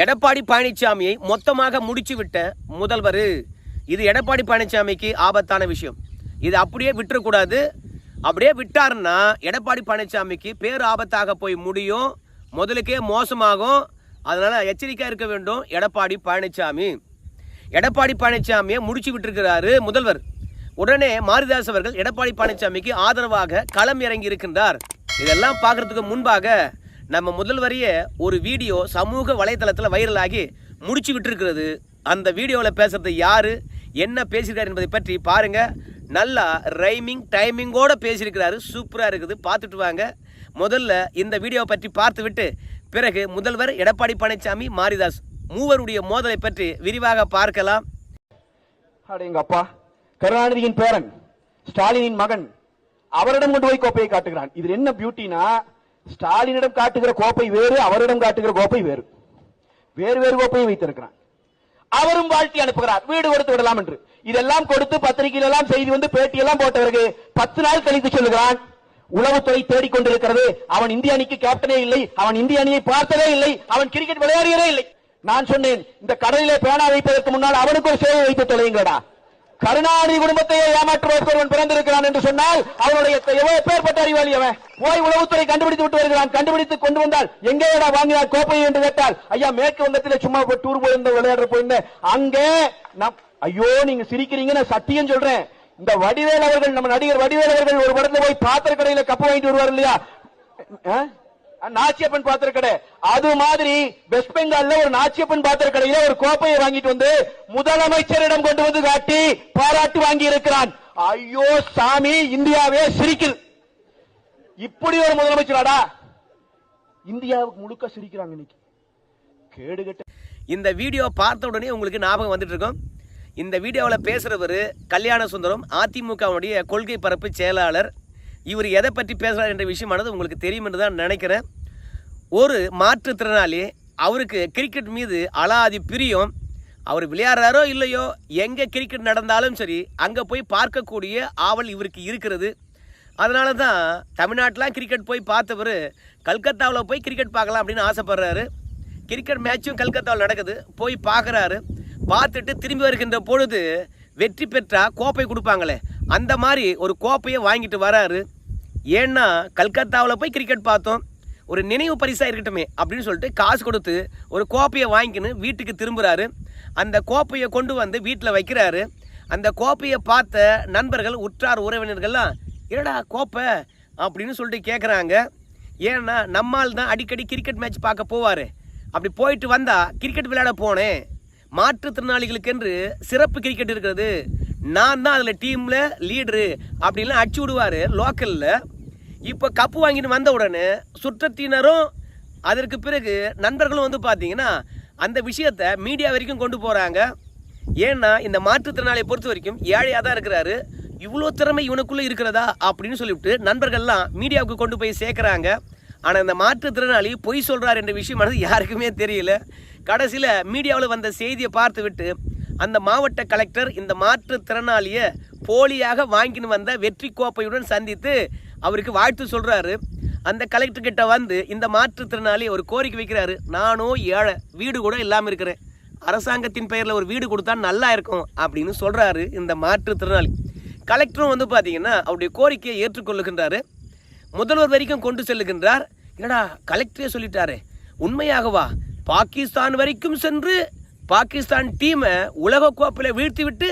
எடப்பாடி பழனிசாமியை மொத்தமாக முடிச்சுவிட்ட முதல்வர். இது எடப்பாடி பழனிசாமிக்கு ஆபத்தான விஷயம். இது அப்படியே விட்டுறக்கூடாது. அப்படியே விட்டாருன்னா எடப்பாடி பழனிசாமிக்கு பேர் ஆபத்தாக போய் முடியும். முதலுக்கே மோசமாகும். அதனால் எச்சரிக்கையாக இருக்க வேண்டும் எடப்பாடி பழனிசாமி எடப்பாடி பழனிசாமியை முடிச்சு விட்டுருக்கிறாரு முதல்வர். உடனே மாரிதாஸ் அவர்கள் எடப்பாடி பழனிசாமிக்கு ஆதரவாக களம் இறங்கி இருக்கின்றார். இதெல்லாம் பார்க்கறதுக்கு முன்பாக நம்ம முதல்வரையே ஒரு வீடியோ சமூக வலைதளத்தில் வைரலாகி முடிச்சு விட்டுருக்கிறது அந்த வீடியோவில் பேசுறது யாரு? என்ன பேசியிருக்காரு என்பதை பற்றி பாருங்க. நல்லா ரைமிங் டைமிங்கோட பேசியிருக்கிறாரு. சூப்பராக இருக்குது. பார்த்துட்டு வாங்க. முதல்ல இந்த வீடியோவை பற்றி பார்த்து விட்டு பிறகு முதல்வர் எடப்பாடி பழனிசாமி மாரிதாஸ் மூவருடைய மோதலை பற்றி விரிவாக பார்க்கலாம். அப்பா. கருணாநிதியின் பேரன் ஸ்டாலினின் மகன் அவரிடம் கொண்டு போய் கோப்பையை காட்டுகிறான். இதுல என்ன பியூட்டினா ஸ்டாலினிடம் காட்டுகிற கோப்பை வேறு அவரிடம் காட்டுகிற கோப்பை வேறு. வேறு வேறு கோப்பையை வைத்திருக்கிறான் அவரும் வாழ்த்தி அனுப்புகிறார். வீடு கொடுத்து விடலாம் என்று. இதெல்லாம் கொடுத்து பத்திரிகையில எல்லாம் செய்தி வந்து பேட்டி எல்லாம் போட்ட பிறகு பத்து நாள் கழித்து சொல்லுகிறான் உளவுத்துறை தேடிக்கொண்டிருக்கிறது அவன் இந்திய அணிக்கு கேப்டனே இல்லை. அவன் இந்திய அணியை பார்த்ததே இல்லை. அவன் கிரிக்கெட் விளையாடியதே இல்லை. நான் சொன்னேன் இந்த கடலிலே பேனா வைப்பதற்கு முன்னால் அவனுக்கு ஒரு சேவை வைத்து தொலைங்கடா கருணாநிதி குடும்பத்தையே ஏமாற்றுவதற்கு ஒருவன் பிறந்திருக்கிறான் என்று சொன்னால் அவனுடைய எவ்வளவு பேர்பட்ட அறிவாளி அவன்? போய் உளவுத்துறை கண்டுபிடித்து விட்டு வருகிறான். கண்டுபிடித்து கொண்டு வந்தால் எங்கேடா வாங்கினார் கோப்பை என்று கேட்டால் ஐயா மேற்கு வங்கத்திலே சும்மா போய் டூர் போயிருந்த விளையாடுற போயிருந்தேன். அங்கே ஐயோ நீங்க சிரிக்கிறீங்க நான் சத்தியம் சொல்றேன். இந்த வடிவேல் அவர்கள் நம்ம நடிகர் வடிவேல் அவர்கள் ஒரு படத்துல போய் பாத்திர கடையில கப்பு வாங்கிட்டு வருவார் இல்லையா? ஆ? நாச்சியப்பன் பாத்திர கடை. அது மாதிரி வெஸ்ட் பெங்கால்ல ஒரு நாச்சியப்பன் பாத்திர கடையில ஒரு கோப்பையை வாங்கிட்டு வந்து முதலமைச்சரிடம் கொண்டு வந்து காட்டி பாராட்டு வாங்கி இருக்கிறான் ஐயோ சாமி இந்தியாவே சிரிக்குது. இப்படி ஒரு முதலமைச்சராடா? இந்தியாவுக்கு முழுக்க சிரிக்கிறாங்க இன்னைக்கு. கேடுகட்ட இந்த வீடியோ பார்த்த உடனே உங்களுக்கு ஞாபகம் வந்துட்டு இருக்கும். இந்த வீடியோவில் பேசுகிறவர் கல்யாண சுந்தரம் அதிமுகவுடைய கொள்கை பரப்பு செயலாளர் இவர் எதை பற்றி பேசுகிறார் என்ற விஷயமானது உங்களுக்கு தெரியும் என்று தான் நினைக்கிறேன். ஒரு மாற்றுத்திறனாளி அவருக்கு கிரிக்கெட் மீது அலாதி பிரியம். அவர் விளையாடுறாரோ இல்லையோ எங்கே கிரிக்கெட் நடந்தாலும் சரி அங்கே போய் பார்க்கக்கூடிய ஆவல் இவருக்கு இருக்கிறது. அதனால தான் தமிழ்நாட்டிலாம் கிரிக்கெட் போய் பார்த்தவர் கல்கத்தாவில் போய் கிரிக்கெட் பார்க்கலாம் அப்படின்னு ஆசைப்படுறாரு. கிரிக்கெட் மேட்சும் கல்கத்தாவில் நடக்குது போய் பார்க்குறாரு. பார்த்துட்டு திரும்பி வருகின்ற பொழுது வெற்றி பெற்றால் கோப்பை கொடுப்பாங்களே அந்த மாதிரி ஒரு கோப்பையை வாங்கிட்டு வராரு. ஏன்னா கல்கத்தாவில் போய் கிரிக்கெட் பார்த்தோம். ஒரு நினைவு பரிசாக இருக்கட்டுமே அப்படின்னு சொல்லிட்டு காசு கொடுத்து ஒரு கோப்பையை வாங்கிக்கின்னு வீட்டுக்கு திரும்புகிறாரு அந்த கோப்பையை கொண்டு வந்து வீட்டில் வைக்கிறாரு. அந்த கோப்பையை பார்த்த நண்பர்கள் உற்றார் உறவினர்கள்லாம் என்னடா கோப்பை? அப்படின்னு சொல்லிட்டு கேட்குறாங்க ஏன்னா நம்மால் தான் அடிக்கடி கிரிக்கெட் மேட்ச் பார்க்க போவார். அப்படி போயிட்டு வந்தால் கிரிக்கெட் விளையாட போனேன். மாற்றுத்திறனாளிகளுக்கென்று சிறப்பு கிரிக்கெட் இருக்கிறது. நான் தான் அதில் டீமில் லீடரு அப்படின்லாம் அடிச்சு விடுவார் லோக்கலில் இப்போ கப்பு வாங்கிட்டு வந்த உடனே சுற்றத்தினரும் அதற்கு பிறகு நண்பர்களும் வந்து பார்த்தீங்கன்னா அந்த விஷயத்தை மீடியா வரைக்கும் கொண்டு போகிறாங்க ஏன்னா இந்த மாற்றுத்திறனாளியை பொறுத்த வரைக்கும் ஏழையாக தான் இருக்கிறாரு. இவ்வளோ திறமை இவனுக்குள்ளே இருக்கிறதா அப்படின்னு சொல்லிவிட்டு நண்பர்கள்லாம் மீடியாவுக்கு கொண்டு போய் சேர்க்குறாங்க. ஆனால் இந்த மாற்றுத்திறனாளி பொய் சொல்கிறார் என்ற விஷயமானது யாருக்குமே தெரியல. கடைசியில் மீடியாவில் வந்த செய்தியை பார்த்து விட்டு அந்த மாவட்ட கலெக்டர் இந்த மாற்றுத்திறனாளியை போலியாக வாங்கின்னு வந்த வெற்றி கோப்பையுடன் சந்தித்து அவருக்கு வாழ்த்து சொல்கிறாரு அந்த கலெக்டர் கிட்ட வந்து இந்த மாற்றுத்திறனாளி ஒரு கோரிக்கை வைக்கிறாரு. நானும் ஏழை வீடு கூட இல்லாமல் இருக்கிறேன். அரசாங்கத்தின் பெயரில் ஒரு வீடு கொடுத்தா நல்லா இருக்கும் அப்படின்னு சொல்கிறாரு இந்த மாற்றுத்திறனாளி. கலெக்டரும் வந்து பார்த்தீங்கன்னா அவருடைய கோரிக்கையை ஏற்றுக்கொள்ளுகின்றாரு. முதல்வர் வரைக்கும் கொண்டு செல்லுகின்றார். என்னடா கலெக்டரே சொல்லிட்டாரு. உண்மையாகவா? பாகிஸ்தான் வரைக்கும் சென்று பாகிஸ்தான் டீமை உலக கோப்பையில் வீழ்த்தி விட்டு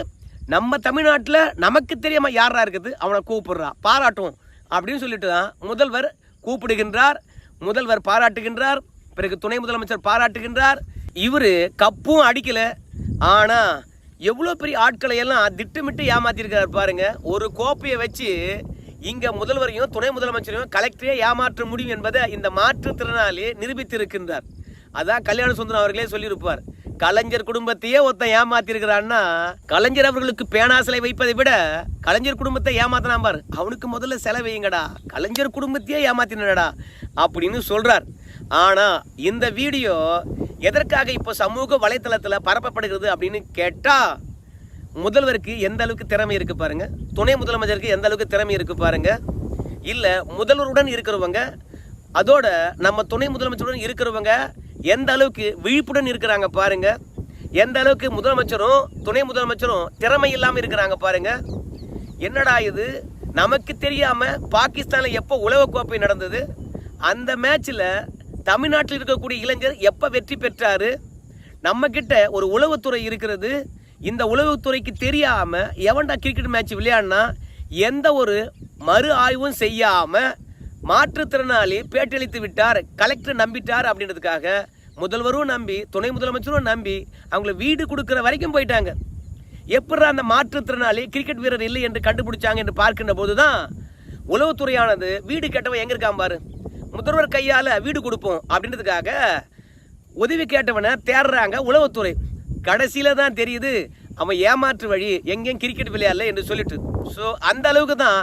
நம்ம தமிழ்நாட்டில் நமக்கு தெரியாமல் யாரா இருக்குது? அவனை கூப்பிடுறா. பாராட்டும். அப்படின்னு சொல்லிட்டு தான் முதல்வர் கூப்பிடுகின்றார். முதல்வர் பாராட்டுகின்றார். பிறகு துணை முதலமைச்சர் பாராட்டுகின்றார். இவர் கப்பும் அடிக்கலை. ஆனால் எவ்வளோ பெரிய ஆட்களை எல்லாம் திட்டமிட்டு ஏமாத்திருக்காரு பாருங்க. ஒரு கோப்பையை வச்சு இங்கே முதல்வரையும் துணை முதலமைச்சரையும் கலெக்டரே ஏமாற்ற முடியும் என்பதை இந்த மாற்றுத்திறனாளி நிரூபித்திருக்கின்றார். அதான் கல்யாண சுந்தரம் அவர்களே சொல்லியிருப்பார். கலைஞர் குடும்பத்தையே ஒருத்தன் ஏமாத்திருக்கிறான்னா கலைஞர் அவர்களுக்கு பேனா சிலை வைப்பதை விட கலைஞர் குடும்பத்தை ஏமாத்தினா பாரு. அவனுக்கு முதல்ல செலவையுங்கடா கலைஞர் குடும்பத்தையே ஏமாத்தினடா அப்படின்னு சொல்றார். ஆனா இந்த வீடியோ எதற்காக இப்போ சமூக வலைத்தளத்தில் பரப்பப்படுகிறது அப்படின்னு கேட்டா முதல்வருக்கு எந்த அளவுக்கு திறமை இருக்கு பாருங்க. துணை முதலமைச்சருக்கு எந்த அளவுக்கு திறமை இருக்கு பாருங்க. இல்ல முதல்வருடன் இருக்கிறவங்க அதோட நம்ம துணை முதலமைச்சருடன் இருக்கிறவங்க எந்த அளவுக்கு விழிப்புடன் இருக்கிறாங்க பாருங்க. எந்த அளவுக்கு முதலமைச்சரும் துணை முதலமைச்சரும் திறமை இல்லாமல் இருக்கிறாங்க பாருங்க. என்னடா இது? நமக்கு தெரியாம பாகிஸ்தானில் எப்போ உலகக்கோப்பை நடந்தது? அந்த மேட்ச்ல தமிழ்நாட்டில் இருக்கக்கூடிய இளைஞர் எப்போ வெற்றி பெற்றாரு? நம்ம கிட்ட ஒரு உளவுத்துறை இருக்கிறது. இந்த உளவுத்துறைக்கு தெரியாம எவன்டா கிரிக்கெட் மேட்ச் விளையாடினா எந்த ஒரு மறு ஆய்வும் செய்யாம மாற்றுத்திறனாளி பேட்டியளித்து விட்டார் கலெக்டர் நம்பிட்டார் அப்படின்றதுக்காக முதல்வரும் நம்பி துணை முதலமைச்சரும் நம்பி அவங்கள வீடு கொடுக்குற வரைக்கும் போயிட்டாங்க. எப்படி அந்த மாற்றுத்திறனாளி கிரிக்கெட் வீரர் இல்லை என்று கண்டுபிடிச்சாங்க என்று பார்க்கின்ற போதுதான் உளவுத்துறையானது வீடு கேட்டவன் எங்க இருக்கான் பாரு? முதல்வர் கையால் வீடு கொடுப்போம் அப்படின்றதுக்காக உதவி கேட்டவனை தேடுறாங்க உளவுத்துறை. கடைசியில் தான் தெரியுது அவன் ஏமாற்று வழி எங்கேயும் கிரிக்கெட் விளையாடல என்று சொல்லிட்டு. ஸோ அந்த அளவுக்கு தான்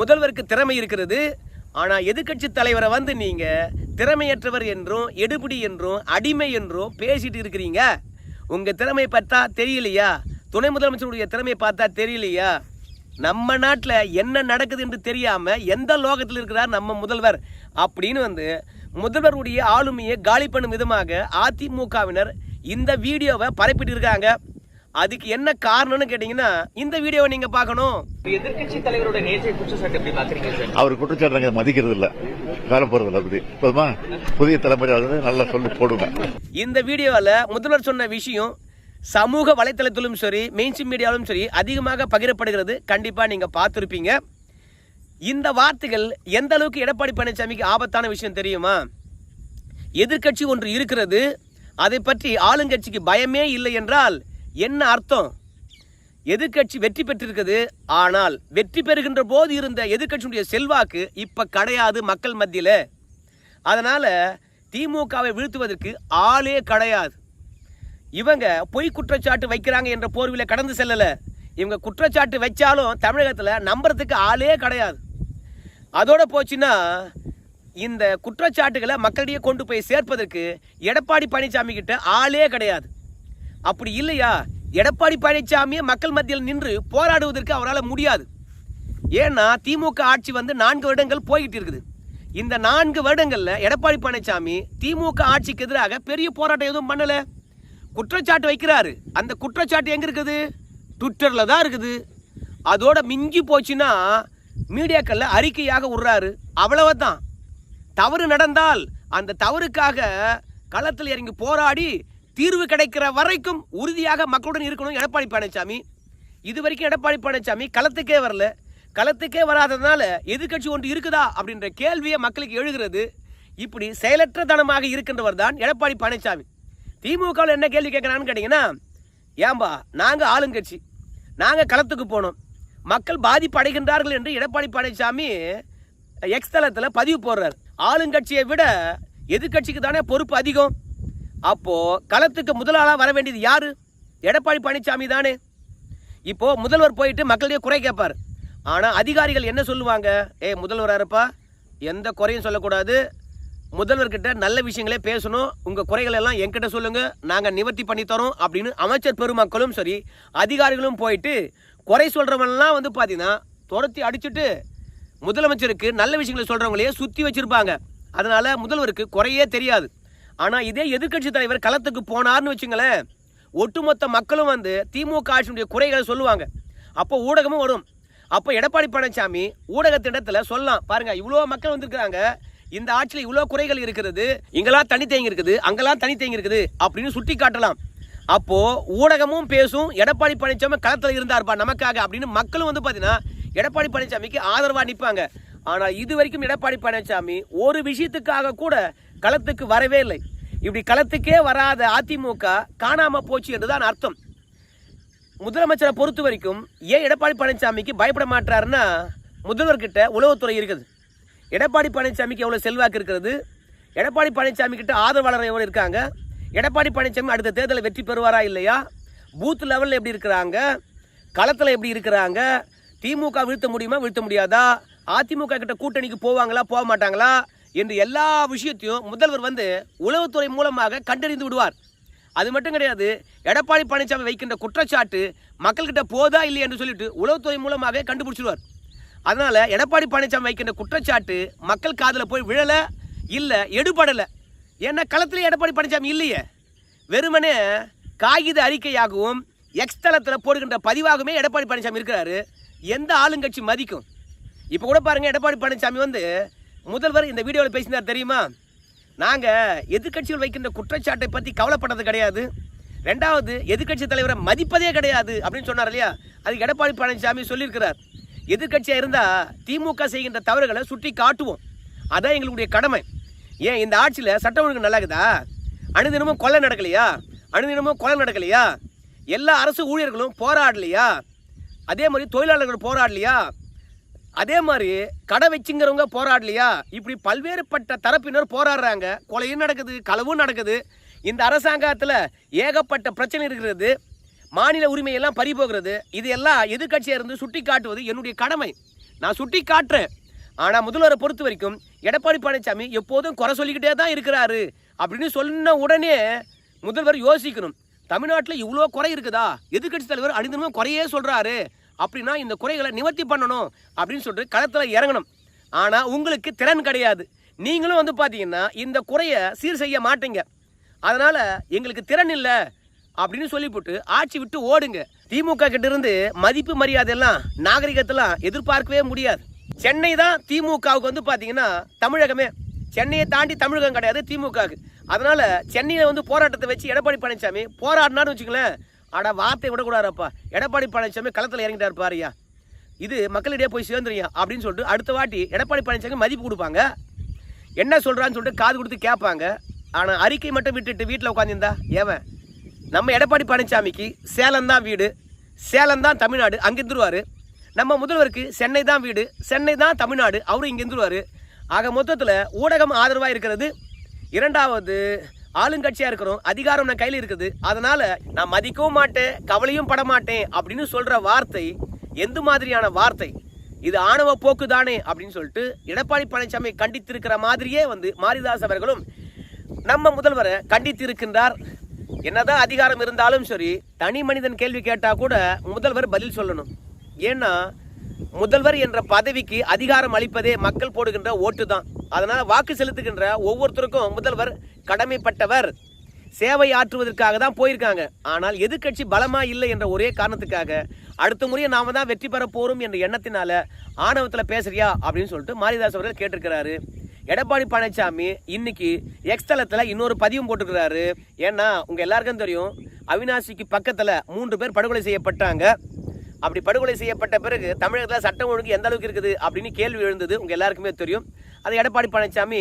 முதல்வருக்கு திறமை இருக்கிறது. ஆனால் எதிர்க்கட்சி தலைவரை வந்து நீங்கள் திறமையற்றவர் என்றும் எடுபிடி என்றும் அடிமை என்றும் பேசிட்டு இருக்கிறீங்க. உங்க திறமை பார்த்தா தெரியலையா? துணை முதலமைச்சருடைய திறமையை பார்த்தா தெரியலையா? நம்ம நாட்டில் என்ன நடக்குது என்று தெரியாம எந்த லோகத்தில் இருக்கிறார் நம்ம முதல்வர்? அப்படின்னு வந்து முதல்வருடைய ஆளுமையை காலி பண்ணும் விதமாக அதிமுகவினர் இந்த வீடியோவை பரப்பிட்டு இருக்காங்க. அதுக்கு என்ன காரணம்னு கேட்டிங்கன்னா இந்த வீடியோவை நீங்க பார்க்கணும். எதிர்க்கட்சி தலைவரோட நேற்றைய குற்றச்சாட்டு எப்படி பாக்குறீங்க சார்? அவர் குற்றச்சாட்டு நாங்க மதிக்கிறது இல்ல காலம் போறது அப்படி. போதுமா? புதிய தலைமுறை நல்லா சொல்லி போடுங்க. இந்த வீடியோவில் முதல்வர் சொன்ன விஷயம் சமூக வலைத்தளத்திலும் சரி மெயின்ஸ்ட்ரீம் மீடியாவிலும் சரி அதிகமாக பகிரப்படுகிறது. கண்டிப்பாக நீங்கள் பார்த்துருப்பீங்க. இந்த வார்த்தைகள் எந்த அளவுக்கு எடப்பாடி பழனிசாமிக்கு ஆபத்தான விஷயம் தெரியுமா? எதிர்க்கட்சி ஒன்று இருக்கிறது அதை பற்றி ஆளுங்கட்சிக்கு பயமே இல்லை என்றால் என்ன அர்த்தம்? எதிர்க்கட்சி வெற்றி பெற்றிருக்குது ஆனால் வெற்றி பெறுகின்ற போது இருந்த எதிர்கட்சியுடைய செல்வாக்கு இப்போ கிடையாது மக்கள் மத்தியில். அதனால் திமுகவை வீழ்த்துவதற்கு ஆளே கிடையாது. இவங்க பொய் குற்றச்சாட்டு வைக்கிறாங்க என்ற போர்வில கடந்து செல்லலை. இவங்க குற்றச்சாட்டு வச்சாலும் தமிழகத்தில் நம்புறதுக்கு ஆளே கிடையாது. அதோட போச்சுன்னா இந்த குற்றச்சாட்டுகளை மக்களிடையே கொண்டு போய் சேர்ப்பதற்கு எடப்பாடி பழனிசாமி கிட்ட ஆளே கிடையாது. அப்படி இல்லையா? எடப்பாடி பழனிசாமியை மக்கள் மத்தியில் நின்று போராடுவதற்கு அவரால் முடியாது. ஏன்னா திமுக ஆட்சி வந்து நான்கு வருடங்கள் போய்கிட்டு இருக்குது. இந்த நான்கு வருடங்களில் எடப்பாடி பழனிசாமி திமுக ஆட்சிக்கு எதிராக பெரிய போராட்டம் எதுவும் பண்ணலை. குற்றச்சாட்டு வைக்கிறாரு. அந்த குற்றச்சாட்டு எங்கே இருக்குது? ட்விட்டரில் தான் இருக்குது. அதோட மிஞ்சி போச்சுன்னா மீடியாக்களில் அறிக்கையாக விடுறாரு அவ்வளவுதான். தவறு நடந்தால் அந்த தவறுக்காக களத்தில் இறங்கி போராடி தீர்வு கிடைக்கிற வரைக்கும் உறுதியாக மக்களுடன் இருக்கணும். எடப்பாடி பழனிசாமி. இது வரைக்கும் எடப்பாடி பழனிசாமி களத்துக்கே வரல. களத்துக்கே வராததுனால எதிர்க்கட்சி ஒன்று இருக்குதா அப்படின்ற கேள்வியை மக்களுக்கு எழுகிறது. இப்படி செயலற்ற தனமாக இருக்கின்றவர் தான் எடப்பாடி பழனிசாமி. திமுகவில் என்ன கேள்வி கேட்குறான்னு கேட்டிங்கன்னா ஏம்பா நாங்கள் ஆளுங்கட்சி. நாங்கள் களத்துக்கு போனோம். மக்கள் பாதிப்பு அடைகின்றார்கள் என்று எடப்பாடி பழனிசாமி எக்ஸ்தலத்தில் பதிவு போடுறார். ஆளுங்கட்சியை விட எதிர்க்கட்சிக்கு தானே பொறுப்பு அதிகம். அப்போ களத்துக்கு முதலாளாக வர வேண்டியது யாரு? எடப்பாடி பழனிசாமி தானே. இப்போ முதல்வர் போயிட்டு மக்களிடையே குறை கேட்பார் ஆனால் அதிகாரிகள் என்ன சொல்லுவாங்க? ஏ முதல்வர் இருப்பா. எந்த குறையும் சொல்லக்கூடாது. முதல்வர்கிட்ட நல்ல விஷயங்களே பேசணும். உங்கள் குறைகள் எல்லாம் என்கிட்ட சொல்லுங்கள் நாங்கள் நிவர்த்தி பண்ணி தரோம் அப்படின்னு அமைச்சர் பெருமக்களும் சரி அதிகாரிகளும் போயிட்டு குறை சொல்கிறவங்கலாம் வந்து பார்த்தீங்கன்னா துரத்தி அடிச்சுட்டு முதலமைச்சருக்கு நல்ல விஷயங்களை சொல்கிறவங்களையே சுற்றி வச்சுருப்பாங்க. அதனால் முதல்வருக்கு குறையே தெரியாது. ஆனால் இதே எதிர்க்கட்சி தலைவர் களத்துக்கு போனார்னு வச்சுங்களேன் ஒட்டுமொத்த மக்களும் வந்து திமுக ஆட்சியினுடைய குறைகளை சொல்லுவாங்க. அப்போ ஊடகமும் வரும். அப்போ எடப்பாடி பழனிசாமி ஊடகத்திடத்தில் சொல்லலாம். பாருங்க இவ்வளோ மக்கள் வந்திருக்கிறாங்க. இந்த ஆட்சியில் இவ்வளோ குறைகள் இருக்கிறது. இங்கெல்லாம் தனி தேங்கி இருக்குது. அங்கெல்லாம் தனி தேங்கி இருக்குது அப்படின்னு சுட்டி காட்டலாம். அப்போ ஊடகமும் பேசும். எடப்பாடி பழனிசாமி களத்தில் இருந்தார்ப்பா நமக்காக அப்படின்னு மக்களும் வந்து பார்த்தீங்கன்னா எடப்பாடி பழனிசாமிக்கு ஆதரவாக நிற்பாங்க ஆனால் இது வரைக்கும் எடப்பாடி பழனிசாமி ஒரு விஷயத்துக்காக கூட களத்துக்கு வரவே இல்லை. இப்படி களத்துக்கே வராத அதிமுக காணாம போச்சு என்றுதான் அர்த்தம். முதலமைச்சரை பொறுத்த வரைக்கும் ஏன் எடப்பாடி பழனிசாமிக்கு பயப்பட மாட்டாருன்னா முதல்வர்கிட்ட உளவுத்துறை இருக்குது. எடப்பாடி பழனிசாமிக்கு எவ்வளோ செல்வாக்கு இருக்கிறது? எடப்பாடி பழனிசாமி கிட்ட ஆதரவாளர் எவ்வளோ இருக்காங்க? எடப்பாடி பழனிசாமி அடுத்த தேர்தலில் வெற்றி பெறுவாரா இல்லையா? பூத் லெவலில் எப்படி இருக்கிறாங்க? களத்தில் எப்படி இருக்கிறாங்க? திமுக வீழ்த்த முடியுமா? வீழ்த்த முடியாதா? அதிமுக கிட்ட கூட்டணிக்கு போவாங்களா? போக மாட்டாங்களா? என்று எல்லா விஷயத்தையும் முதல்வர் வந்து உளவுத்துறை மூலமாக கண்டறிந்து விடுவார். அது மட்டும் கிடையாது எடப்பாடி பழனிசாமி வைக்கின்ற குற்றச்சாட்டு மக்கள்கிட்ட போதா இல்லையா என்று சொல்லிட்டு உளவுத்துறை மூலமாக கண்டுபிடிச்சிடுவார் அதனால் எடப்பாடி பழனிசாமி வைக்கின்ற குற்றச்சாட்டு மக்கள் காதில் போய் விழலை இல்லை எடுபடலை. ஏன்னா களத்தில் எடப்பாடி பழனிசாமி இல்லையே. வெறுமனே காகித அறிக்கையாகவும் எக்ஸ் தளத்தில் போடுகின்ற பதிவாகவுமே எடப்பாடி பழனிசாமி இருக்கிறாரு. எந்த ஆளுங்கட்சி மதிக்கும்? இப்போ கூட பாருங்கள் எடப்பாடி பழனிசாமி வந்து முதல்வர் இந்த வீடியோவில் பேசினார் தெரியுமா? நாங்கள் எதிர்கட்சிகள் வைக்கின்ற குற்றச்சாட்டை பற்றி கவலைப்பட்டது கிடையாது. ரெண்டாவது எதிர்க்கட்சி தலைவரை மதிப்பதே கிடையாது அப்படின்னு சொன்னார் இல்லையா? அதுக்கு எடப்பாடி பழனிசாமி சொல்லியிருக்கிறார். எதிர்க்கட்சியாக இருந்தால் திமுக செய்கின்ற தவறுகளை சுட்டி காட்டுவோம். அதான் எங்களுடைய கடமை. ஏன் இந்த ஆட்சியில் சட்டம் ஒழுங்கு நல்லா அணுதினமும் கொலை நடக்கலையா? அணுதினமும் கொலை நடக்கலையா? எல்லா அரசு ஊழியர்களும் போராடலையா? அதே மாதிரி தொழிலாளர்கள் போராடலையா? அதே மாதிரி கடை வச்சுங்கிறவங்க போராடலையா? இப்படி பல்வேறுபட்ட தரப்பினர் போராடுறாங்க. கொலையும் நடக்குது களவும் நடக்குது. இந்த அரசாங்கத்தில் ஏகப்பட்ட பிரச்சனை இருக்கிறது. மாநில உரிமையெல்லாம் பறி போகிறது. இது எல்லாம் எதிர்க்கட்சியாக இருந்து சுட்டி காட்டுவது என்னுடைய கடமை. நான் சுட்டி காட்டுறேன் ஆனால் முதல்வரை பொறுத்த வரைக்கும் எடப்பாடி பழனிசாமி எப்போதும் குறை சொல்லிக்கிட்டே தான் இருக்கிறாரு. அப்படின்னு சொன்ன உடனே முதல்வர் யோசிக்கணும். தமிழ்நாட்டில் இவ்வளோ குறை இருக்குதா? எதிர்க்கட்சி தலைவர் அணிந்தனும் குறையே சொல்கிறாரு அப்படின்னா இந்த குறைகளை நிவர்த்தி பண்ணணும் அப்படின்னு சொல்லிட்டு களத்தில் இறங்கணும். ஆனால் உங்களுக்கு திறன் கிடையாது. நீங்களும் வந்து பார்த்தீங்கன்னா இந்த குறையை சீர் செய்ய மாட்டீங்க. அதனால் எங்களுக்கு திறன் இல்லை அப்படின்னு சொல்லிவிட்டு ஆட்சி விட்டு ஓடுங்க. திமுக கிட்ட இருந்து மதிப்பு மரியாதையெல்லாம் நாகரிகத்தெல்லாம் எதிர்பார்க்கவே முடியாது. சென்னை தான் திமுகவுக்கு வந்து பார்த்தீங்கன்னா தமிழகமே. சென்னையை தாண்டி தமிழகம் கிடையாது திமுகவுக்கு. அதனால் சென்னையில் வந்து போராட்டத்தை வச்சு எடப்பாடி பழனிசாமி போராடினான்னு வச்சுங்களேன் ஆனால் வார்த்தை விடக்கூடாதுப்பா எடப்பாடி பழனிசாமி களத்தில் இறங்கிட்டார் பாருயா இது மக்களிடையே போய் சேர்ந்துருயா அப்படின்னு சொல்லிட்டு அடுத்த வாட்டி எடப்பாடி பழனிசாமி மதிப்பு கொடுப்பாங்க. என்ன சொல்கிறான்னு சொல்லிட்டு காது கொடுத்து கேட்பாங்க. ஆனால் அறிக்கை மட்டும் விட்டுட்டு வீட்டில் உட்காந்துருந்தா ஏவன்? நம்ம எடப்பாடி பழனிசாமிக்கு சேலம் தான் வீடு. சேலம் தான் தமிழ்நாடு. அங்கே இருந்துருவார். நம்ம முதல்வருக்கு சென்னை தான் வீடு. சென்னை தான் தமிழ்நாடு. அவரும் இங்கே இருந்துருவார். ஆக மொத்தத்தில் ஊடகம் ஆதரவாக இருக்கிறது. இரண்டாவது ஆளுங்கட்சியாக இருக்கிறோம் அதிகாரம் நான் கையில் இருக்குது. அதனால் நான் மதிக்கவும் மாட்டேன் கவலையும் பட மாட்டேன் அப்படின்னு சொல்கிற வார்த்தை எந்த மாதிரியான வார்த்தை? இது ஆணவ போக்கு தானே அப்படின்னு சொல்லிட்டு எடப்பாடி பழனிசாமி கண்டித்திருக்கிற மாதிரியே வந்து மாரிதாஸ் அவர்களும் நம்ம முதல்வரை கண்டித்திருக்கின்றார். என்னதான் அதிகாரம் இருந்தாலும் சரி தனி மனிதன் கேள்வி கேட்டால் கூட முதல்வர் பதில் சொல்லணும். ஏன்னா முதல்வர் என்ற பதவிக்கு அதிகாரம் அளிப்பதே மக்கள் போடுகின்ற ஓட்டு தான் அதனால் வாக்கு செலுத்துகின்ற ஒவ்வொருத்தருக்கும் முதல்வர் கடமைப்பட்டவர். சேவை ஆற்றுவதற்காக தான் போயிருக்காங்க. ஆனால் எதிர்க்கட்சி பலமாக இல்லை என்ற ஒரே காரணத்துக்காக அடுத்த முறையை நாம தான் வெற்றி பெற போகிறோம் என்ற எண்ணத்தினால ஆணவத்தில் பேசுறியா அப்படின்னு சொல்லிட்டு மாரிதாஸ் அவர்கள் கேட்டிருக்கிறாரு. எடப்பாடி பழனிசாமி இன்னைக்கு எக்ஸ்தலத்தில் இன்னொரு பதிவும் போட்டுக்கிறாரு ஏன்னா உங்கள் எல்லாருக்கும் தெரியும் அவினாசிக்கு பக்கத்தில் மூன்று பேர் படுகொலை செய்யப்பட்டாங்க. அப்படி படுகொலை செய்யப்பட்ட பிறகு தமிழகத்தில் சட்டம் ஒழுங்கு எந்த அளவுக்கு இருக்குது அப்படின்னு கேள்வி எழுந்தது உங்கள் எல்லாருக்குமே தெரியும். அதை எடப்பாடி பழனிசாமி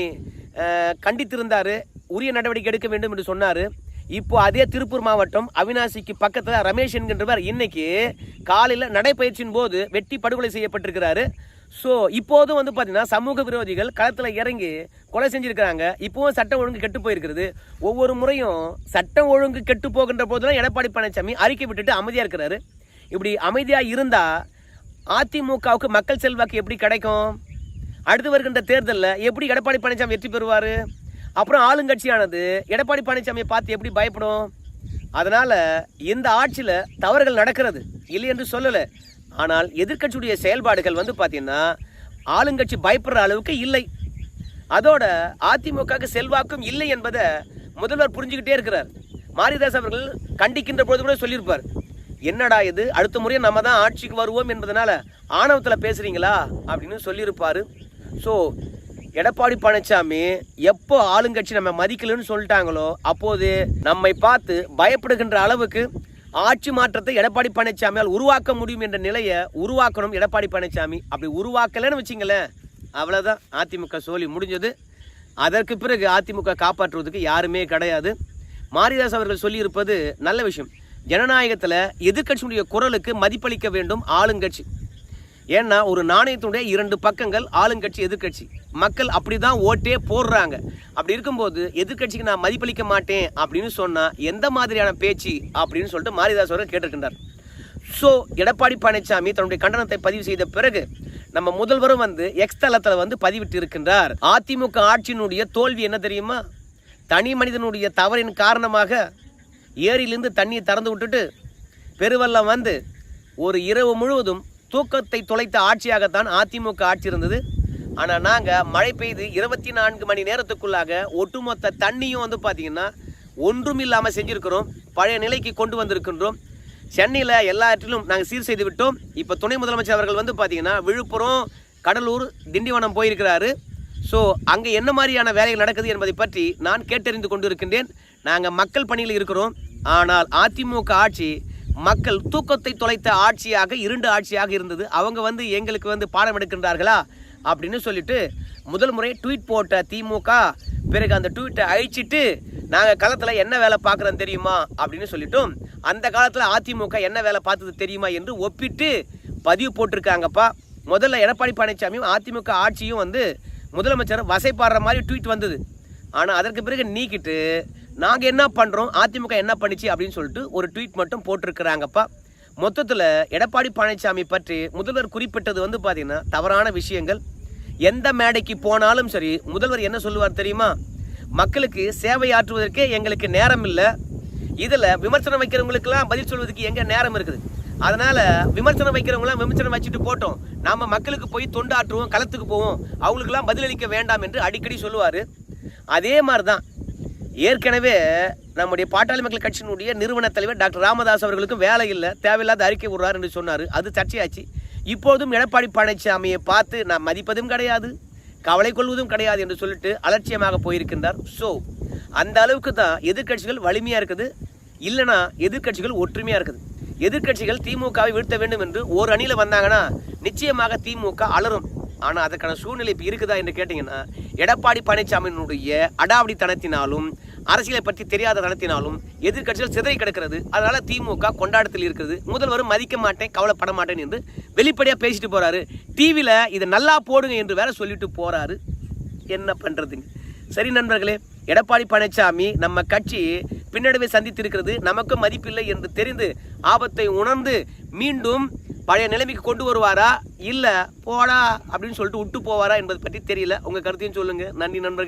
கண்டித்திருந்தார். உரிய நடவடிக்கை எடுக்க வேண்டும் என்று சொன்னார். இப்போ அதே திருப்பூர் மாவட்டம் அவினாசிக்கு பக்கத்தில் ரமேஷ் என்கின்றவர் இன்னைக்கு காலையில் நடைப்பயிற்சியின் போது வெட்டி படுகொலை செய்யப்பட்டிருக்கிறாரு. ஸோ இப்போதும் வந்து பார்த்தீங்கன்னா சமூக விரோதிகள் களத்தில் இறங்கி கொலை செஞ்சுருக்கிறாங்க. இப்போவும் சட்டம் ஒழுங்கு கெட்டு போயிருக்கிறது. ஒவ்வொரு முறையும் சட்டம் ஒழுங்கு கெட்டு போகின்ற போதெல்லாம் எடப்பாடி பழனிசாமி அறிக்கை விட்டுட்டு அமைதியாக இருக்கிறாரு. இப்படி அமைதியாக இருந்தால் அதிமுகவுக்கு மக்கள் செல்வாக்கு எப்படி கிடைக்கும்? அடுத்து வருகின்ற தேர்தலில் எப்படி எடப்பாடி பழனிசாமி வெற்றி பெறுவார்? அப்புறம் ஆளுங்கட்சியானது எடப்பாடி பழனிசாமியை பார்த்து எப்படி பயப்படும்? அதனால் இந்த ஆட்சியில் தவறுகள் நடக்கிறது இல்லை என்று சொல்லலை. ஆனால் எதிர்க்கட்சியுடைய செயல்பாடுகள் வந்து பார்த்தீங்கன்னா ஆளுங்கட்சி பயப்படுற அளவுக்கு இல்லை. அதோட அதிமுகவுக்கு செல்வாக்கும் இல்லை என்பதை முதல்வர் புரிஞ்சுக்கிட்டே இருக்கிறார். மாரிதாஸ் அவர்கள் கண்டிக்கின்ற பொழுது கூட சொல்லியிருப்பார். என்னடா இது? அடுத்த முறையை நம்ம தான் ஆட்சிக்கு வருவோம் என்பதனால ஆணவத்தில் பேசுகிறீங்களா அப்படின்னு சொல்லியிருப்பார். ஸோ எடப்பாடி பழனிசாமி எப்போ ஆளுங்கட்சி நம்ம மதிக்கலன்னு சொல்லிட்டாங்களோ அப்போது நம்மை பார்த்து பயப்படுகின்ற அளவுக்கு ஆட்சி மாற்றத்தை எடப்பாடி பழனிசாமியால் உருவாக்க முடியும் என்ற நிலையை உருவாக்கணும் எடப்பாடி பழனிசாமி. அப்படி உருவாக்கலைன்னு வச்சிங்களேன். அவ்வளோதான் அதிமுக சோழி முடிஞ்சது. அதற்கு பிறகு அதிமுக காப்பாற்றுவதுக்கு யாருமே கிடையாது. மாரிதாஸ் அவர்கள் சொல்லியிருப்பது நல்ல விஷயம். ஜனநாயகத்தில் எதிர்கட்சியினுடைய குரலுக்கு மதிப்பளிக்க வேண்டும் ஆளுங்கட்சி. ஏன்னா ஒரு நாணயத்தினுடைய இரண்டு பக்கங்கள் ஆளுங்கட்சி எதிர்க்கட்சி. மக்கள் அப்படி தான் ஓட்டே போடுறாங்க. அப்படி இருக்கும்போது எதிர்க்கட்சிக்கு நான் மதிப்பளிக்க மாட்டேன் அப்படின்னு சொன்னால் எந்த மாதிரியான பேச்சு அப்படின்னு சொல்லிட்டு மாரிதாஸ் அவர்கள் கேட்டிருக்கின்றார். ஸோ எடப்பாடி பழனிசாமி தன்னுடைய கண்டனத்தை பதிவு செய்த பிறகு நம்ம முதல்வரும் வந்து எக்ஸ் தளத்தில் வந்து பதிவிட்டு இருக்கின்றார். அதிமுக ஆட்சியினுடைய தோல்வி என்ன தெரியுமா? தனி மனிதனுடைய தவறின் காரணமாக ஏரியிலிருந்து தண்ணியை திறந்து விட்டுட்டு பெருவெள்ளம் வந்து ஒரு இரவு முழுவதும் தூக்கத்தை தொலைத்த ஆட்சியாகத்தான் அதிமுக ஆட்சி இருந்தது. ஆனால் நாங்கள் மழை பெய்து இருபத்தி நான்கு மணி நேரத்துக்குள்ளாக ஒட்டுமொத்த தண்ணியும் வந்து பார்த்தீங்கன்னா ஒன்றும் இல்லாமல் செஞ்சுருக்கிறோம். பழைய நிலைக்கு கொண்டு வந்திருக்கின்றோம். சென்னையில் எல்லாற்றிலும் நாங்கள் சீர் செய்து விட்டோம். இப்போ துணை முதலமைச்சர் அவர்கள் வந்து பார்த்தீங்கன்னா விழுப்புரம் கடலூர் திண்டிவனம் போயிருக்கிறாரு. ஸோ அங்கே என்ன மாதிரியான வேலைகள் நடக்குது என்பதை பற்றி நான் கேட்டறிந்து கொண்டு இருக்கின்றேன் நாங்கள் மக்கள் பணியில் இருக்கிறோம். ஆனால் அதிமுக ஆட்சி மக்கள் தூக்கத்தை தொலைத்த ஆட்சியாக இருண்டு ஆட்சியாக இருந்தது. அவங்க வந்து எங்களுக்கு வந்து பாடம் எடுக்கின்றார்களா? அப்படின்னு சொல்லிட்டு முதல் முறை ட்வீட் போட்ட திமுக பிறகு அந்த ட்வீட்டை அழிச்சிட்டு நாங்கள் களத்தில் என்ன வேலை பார்க்குறோம் தெரியுமா? அப்படின்னு சொல்லிட்டோம் அந்த காலத்தில் அதிமுக என்ன வேலை பார்த்தது தெரியுமா என்று ஒப்பிட்டு பதிவு போட்டிருக்காங்கப்பா. முதல்ல எடப்பாடி பழனிசாமியும் அதிமுக ஆட்சியும் வந்து முதலமைச்சர் வசைப்பாடுற மாதிரி ட்வீட் வந்தது. ஆனால் அதற்கு பிறகு நீக்கிட்டு நாங்கள் என்ன பண்ணுறோம் அதிமுக என்ன பண்ணிச்சு அப்படின்னு சொல்லிட்டு ஒரு ட்வீட் மட்டும் போட்டிருக்கிறாங்கப்பா. மொத்தத்தில் எடப்பாடி பழனிசாமி பற்றி முதல்வர் குறிப்பிட்டது வந்து பார்த்தீங்கன்னா தவறான விஷயங்கள். எந்த மேடைக்கு போனாலும் சரி முதல்வர் என்ன சொல்லுவார் தெரியுமா? மக்களுக்கு சேவை ஆற்றுவதற்கே எங்களுக்கு நேரம் இல்லை. இதில் விமர்சனம் வைக்கிறவங்களுக்கெல்லாம் பதில் சொல்வதற்கு எங்கே நேரம் இருக்குது? அதனால் விமர்சனம் வைக்கிறவங்களாம் விமர்சனம் வச்சுட்டு போட்டோம். நாம் மக்களுக்கு போய் தொண்டாற்றுவோம் களத்துக்கு போவோம். அவங்களுக்கெல்லாம் பதிலளிக்க வேண்டாம் என்று அடிக்கடி சொல்லுவார். அதே மாதிரி தான் ஏற்கனவே நம்முடைய பாட்டாளி மக்கள் கட்சியினுடைய நிறுவன தலைவர் டாக்டர் ராமதாஸ் அவர்களுக்கும் வேலை இல்லை தேவையில்லாத அறிக்கை விடுறார் என்று சொன்னார். அது சர்ச்சையாச்சு. இப்போதும் எடப்பாடி பழனிசாமியை பார்த்து நான் மதிப்பதும் கிடையாது கவலை கொள்வதும் கிடையாது என்று சொல்லிட்டு அலட்சியமாக போயிருக்கின்றார். ஸோ அந்த அளவுக்கு தான் எதிர்க்கட்சிகள் வலிமையாக இருக்குது. இல்லைனா எதிர்க்கட்சிகள் ஒற்றுமையாக இருக்குது. எதிர்க்கட்சிகள் திமுகவை வீழ்த்த வேண்டும் என்று ஒரு அணியில் வந்தாங்கன்னா நிச்சயமாக திமுக அலரும் ஆனால் அதற்கான சூழ்நிலை இப்போ இருக்குதா என்று கேட்டிங்கன்னா எடப்பாடி பழனிசாமியினுடைய அடாவடித்தனத்தினாலும் அரசியலை பற்றி தெரியாத தனத்தினாலும் எதிர்கட்சிகள் சிதறி கிடக்கிறது. அதனால் திமுக கொண்டாடத்தில் இருக்கிறது. முதல்வரும் மதிக்க மாட்டேன் கவலைப்பட மாட்டேன் என்று வெளிப்படையாக பேசிட்டு போகிறாரு டிவியில் இதை நல்லா போடுங்க என்று வேற சொல்லிட்டு போகிறாரு என்ன பண்ணுறதுங்க சரி நண்பர்களே எடப்பாடி பழனிசாமி நம்ம கட்சி பின்னடைவை சந்தித்திருக்கிறது. நமக்கும் மதிப்பில்லை என்று தெரிந்து ஆபத்தை உணர்ந்து மீண்டும் பழைய நிலைமைக்கு கொண்டு வருவாரா? இல்ல போடா அப்படின்னு சொல்லிட்டு விட்டு போவாரா என்பது பற்றி தெரியல. உங்க கருத்தையும் சொல்லுங்க. நன்றி நண்பர்கள்.